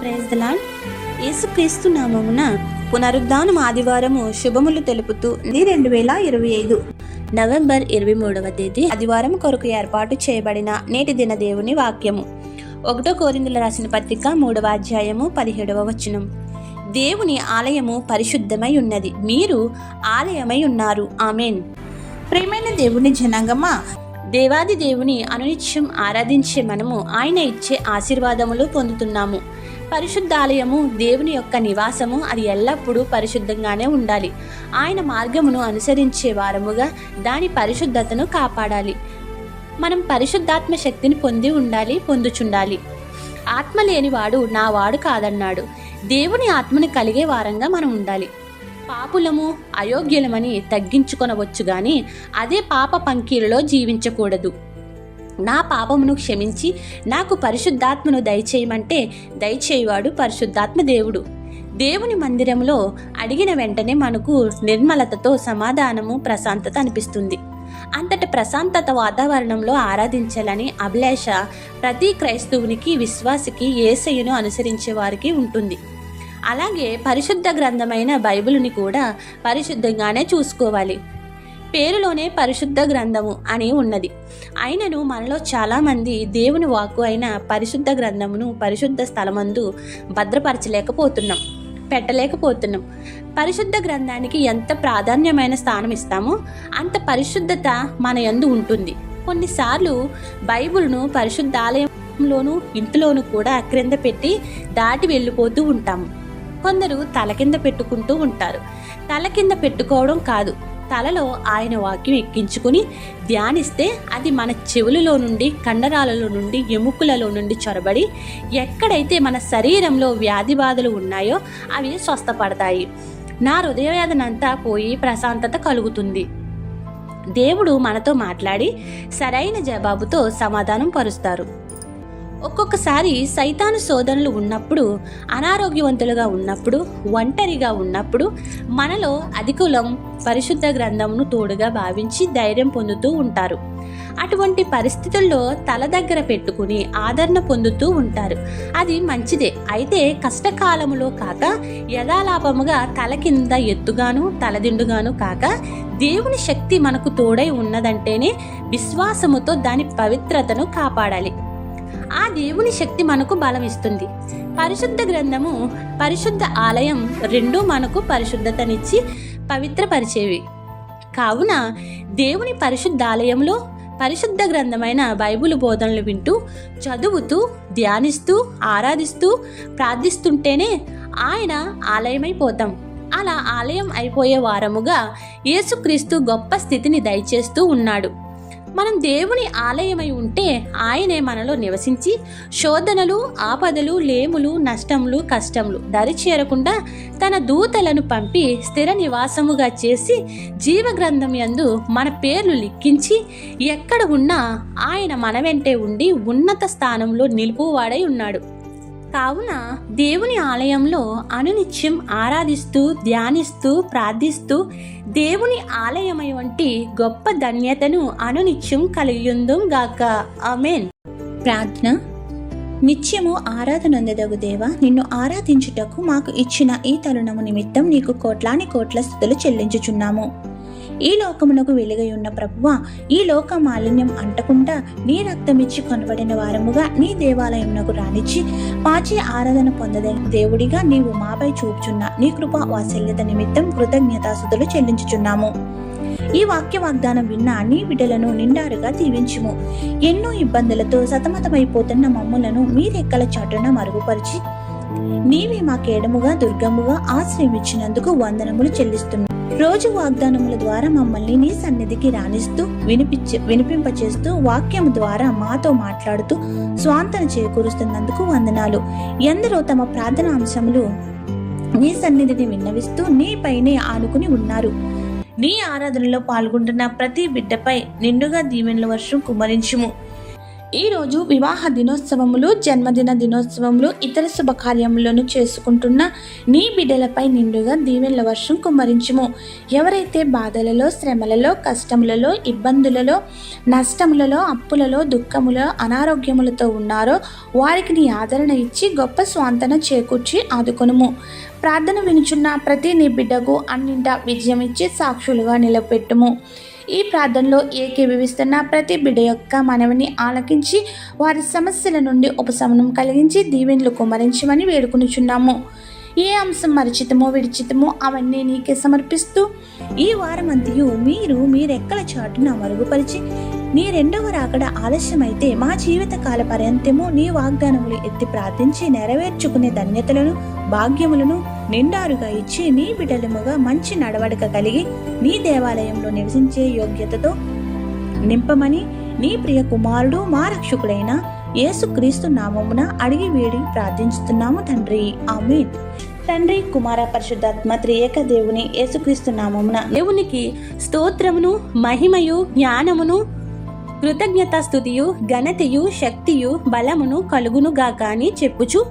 Praise the యేసుక్రీస్తు నామమున పునరుద్ధానం ఆదివారము శుభములు తెలుపుతూ ఇది రెండు వేల ఇరవై ఐదు నవంబర్ ఇరవై మూడవ తేదీ ఆదివారం కొరకు ఏర్పాటు చేయబడిన నేటి దిన దేవుని వాక్యము. ఒకటో కోరిందుల రాసిన పత్రిక మూడవ అధ్యాయము పదిహేడవ వచనం. దేవుని ఆలయము పరిశుద్ధమై ఉన్నది. మీరు ఆలయమై ఉన్నారు. ఆమెన్. ప్రేమైన దేవుని జనాంగమా దేవాది దేవుని అనునిత్యం ఆరాధించే మనము ఆయన ఇచ్చే ఆశీర్వాదములు పొందుతున్నాము. పరిశుద్ధాలయము దేవుని యొక్క నివాసము అది ఎల్లప్పుడూ పరిశుద్ధంగానే ఉండాలి. ఆయన మార్గమును అనుసరించే వారముగా దాని పరిశుద్ధతను కాపాడాలి. మనం పరిశుద్ధాత్మ శక్తిని పొంది ఉండాలి పొందుచుండాలి. ఆత్మ లేనివాడు నా వాడు కాదన్నాడు. దేవుని ఆత్మను కలిగే వారంగా మనం ఉండాలి. పాపులము అయోగ్యులమని తగ్గించుకొనవచ్చు గాని అదే పాప పంకీలలో జీవించకూడదు. నా పాపమును క్షమించి నాకు పరిశుద్ధాత్మను దయచేయమంటే దయచేయవాడు పరిశుద్ధాత్మ దేవుడు. దేవుని మందిరంలో అడిగిన వెంటనే మనకు నిర్మలతతో సమాధానము ప్రశాంతత అనిపిస్తుంది. అంతటి ప్రశాంతత వాతావరణంలో ఆరాధించాలని అభిలాష ప్రతి క్రైస్తవునికి విశ్వాసికి ఏసయ్యను అనుసరించే వారికి ఉంటుంది. అలాగే పరిశుద్ధ గ్రంథమైన బైబిల్ని కూడా పరిశుద్ధంగానే చూసుకోవాలి. పేరులోనే పరిశుద్ధ గ్రంథము అని ఉన్నది. అయినను మనలో చాలామంది దేవుని వాక్కు అయిన పరిశుద్ధ గ్రంథమును పరిశుద్ధ స్థలమందు భద్రపరచలేకపోతున్నాం పెట్టలేకపోతున్నాం. పరిశుద్ధ గ్రంథానికి ఎంత ప్రాధాన్యమైన స్థానం ఇస్తామో అంత పరిశుద్ధత మన యందు ఉంటుంది. కొన్నిసార్లు బైబిల్ను పరిశుద్ధాలయంలోనూ ఇంటిలోనూ కూడా క్రింద పెట్టి దాటి వెళ్ళిపోతూ ఉంటాము. కొందరు తల కింద పెట్టుకుంటూ ఉంటారు. తల కింద పెట్టుకోవడం కాదు. తలలో ఆయన వాక్యం ఎక్కించుకుని ధ్యానిస్తే అది మన చెవులలో నుండి కండరాలలో నుండి ఎముకలలో నుండి చొరబడి ఎక్కడైతే మన శరీరంలో వ్యాధి బాధలు ఉన్నాయో అవి స్వస్థపడతాయి. నా హృదయవేదనంతా పోయి ప్రశాంతత కలుగుతుంది. దేవుడు మనతో మాట్లాడి సరైన జవాబుతో సమాధానం పరుస్తారు. ఒక్కొక్కసారి సైతాను శోధనలు ఉన్నప్పుడు అనారోగ్యవంతులుగా ఉన్నప్పుడు ఒంటరిగా ఉన్నప్పుడు మనలో అధికులం పరిశుద్ధ గ్రంథమును తోడుగా భావించి ధైర్యం పొందుతూ ఉంటారు. అటువంటి పరిస్థితుల్లో తల దగ్గర పెట్టుకుని ఆదరణ పొందుతూ ఉంటారు. అది మంచిదే. అయితే కష్టకాలములో కాక యథాలాపముగా తల కింద ఎత్తుగాను తలదిండుగాను కాక దేవుని శక్తి మనకు తోడై ఉన్నదంటేనే విశ్వాసముతో దాని పవిత్రతను కాపాడాలి. ఆ దేవుని శక్తి మనకు బలమిస్తుంది. పరిశుద్ధ గ్రంథము పరిశుద్ధ ఆలయం రెండూ మనకు పరిశుద్ధతనిచ్చి పవిత్రపరిచేవి. కావున దేవుని పరిశుద్ధ ఆలయంలో పరిశుద్ధ గ్రంథమైన బైబిల్ బోధనలు వింటూ చదువుతూ ధ్యానిస్తూ ఆరాధిస్తూ ప్రార్థిస్తుంటేనే ఆయన ఆలయమైపోతాం అలా ఆలయం అయిపోయే వారముగా యేసుక్రీస్తు గొప్ప స్థితిని దయచేస్తూ ఉన్నాడు. మనం దేవుని ఆలయమై ఉంటే ఆయనే మనలో నివసించి శోధనలు ఆపదలు లేములు నష్టములు కష్టములు దరి చేరకుండా తన దూతలను పంపి స్థిర నివాసముగా చేసి జీవగ్రంథం యందు మన పేర్లు లిఖించి ఎక్కడ ఉన్నా ఆయన మన వెంటే ఉండి ఉన్నత స్థానంలో నిలుపువాడై ఉన్నాడు. కావున దేవుని ఆలయంలో అనునిత్యం ఆరాధిస్తూ ధ్యానిస్తూ ప్రార్థిస్తూ దేవుని ఆలయమై వంటి గొప్ప ధన్యతను అనునిత్యం కలిగిందుం గాక. అమెన్ ప్రార్థన. నిత్యము ఆరాధనందదగు దేవ నిన్ను ఆరాధించుటకు మాకు ఇచ్చిన ఈ తరుణము నిమిత్తం నీకు కోట్లాని కోట్ల స్థుతులు చెల్లించుచున్నాము. ఈ లోకమునకు వెలుగై ఉన్న ప్రభువ ఈ లోక మాలిన్యం అంటకుండా నీ రక్తమిచ్చి కొనబడిన వారముగా నీ దేవాలయమునకు రానిచ్చి పాచి ఆరాధన పొందదైన దేవుడిగా నీవు మాపై చూపుచున్న నీ కృప వాత్సల్యత నిమిత్తం కృతజ్ఞతాసుతులు చెల్లించుచున్నాము. ఈ వాక్య వాగ్దానం విన్న నీ బిడ్డలను నిండారుగా దీవించుము. ఎన్నో ఇబ్బందులతో సతమతమైపోతున్న మమ్ములను మీ రెక్కల చాటున మరుగుపరిచి నీవే మాకేడముగా దుర్గముగా ఆశ్రయమిచ్చినందుకు వందనములు చెల్లిస్తున్నాం రోజు వాగ్దానముల ద్వారా మమ్మల్ని నీ సన్నిధికి రాణిస్తూ వినిపించ వినిపింపచేస్తూ వాక్యం ద్వారా మాతో మాట్లాడుతూ స్వాంతన చేకూరుస్తున్నందుకు వందనాలు. ఎందరో తమ ప్రార్థన అంశములు నీ సన్నిధిని విన్నవిస్తూ నీపైనే ఆనుకుని ఉన్నారు. నీ ఆరాధనలో పాల్గొంటున్న ప్రతి బిడ్డపై నిండుగా దీవెనల వర్షం కుమరించుము ఈరోజు వివాహ దినోత్సవములు జన్మదిన దినోత్సవములు ఇతర శుభకార్యములను చేసుకుంటున్న నీ బిడ్డలపై నిండుగా దీవెనల వర్షం కుమ్మరించుము. ఎవరైతే బాధలలో శ్రమలలో కష్టములలో ఇబ్బందులలో నష్టములలో అప్పులలో దుఃఖములలో అనారోగ్యములతో ఉన్నారో వారికి నీ ఆదరణ ఇచ్చి గొప్ప స్వాంతన చేకూర్చి ఆదుకొనుము. ప్రార్థన వినుచున్న ప్రతి నీ బిడ్డకు అన్నింట విజయం ఇచ్చి సాక్షులుగా నిలబెట్టుము. ఈ ప్రార్థనలో ఏకీభవిస్తున్న ప్రతి బిడ్డ యొక్క మనవిని ఆలకించి వారి సమస్యల నుండి ఉపశమనం కలిగించి దీవెనలు కుమరించమని వేడుకునిచున్నాము. ఏ అంశం మరిచితమో విడిచితమో అవన్నీ నీకే సమర్పిస్తూ ఈ వారమంతయు మీరు మీ రెక్కల చాటున మరుగుపరిచి నీ రెండవ రాకడ ఆలస్యమైతే మా జీవితకాల పర్యంతము నీ వాగ్దానములు ఎత్తి ప్రార్థించి నెరవేర్చుకునే ధన్యతలను భాగ్యములను నిండారుగా ఇచ్చి నీ బిడ్డలముగా మంచి నడవడిక కలిగి నీ దేవాలయంలో నివసించే యోగ్యతతో నింపమని నీ ప్రియ కుమారుడు మా రక్షకుడైన యేసుక్రీస్తు నామమున అడిగి వేడి ప్రార్థించుతున్నాము తండ్రి. ఆమేన్. తండ్రి కుమార పరిశుద్ధాత్మ త్రియేక దేవుని యేసుక్రీస్తు నామమున దేవునికి స్తోత్రమును మహిమయు జ్ఞానమును కృతజ్ఞత స్థుతియు ఘనతయు శక్తియు బలమును కలుగునుగాక అని చెప్పుచు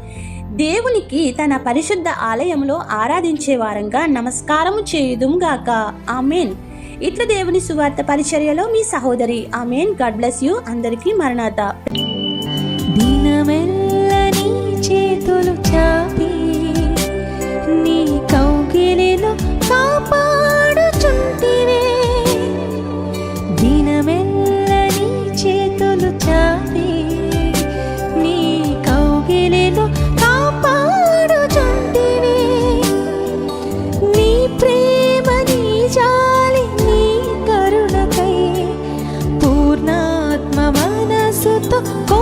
దేవునికి తన పరిశుద్ధ ఆలయంలో ఆరాధించే వారంగా నమస్కారము చేయుదుంగాక ఆమెన్. ఇట్ల దేవుని సువార్త పరిచర్యలో మీ సహోదరి ఆమెన్. God bless you. అందరికీ మరణాత. スと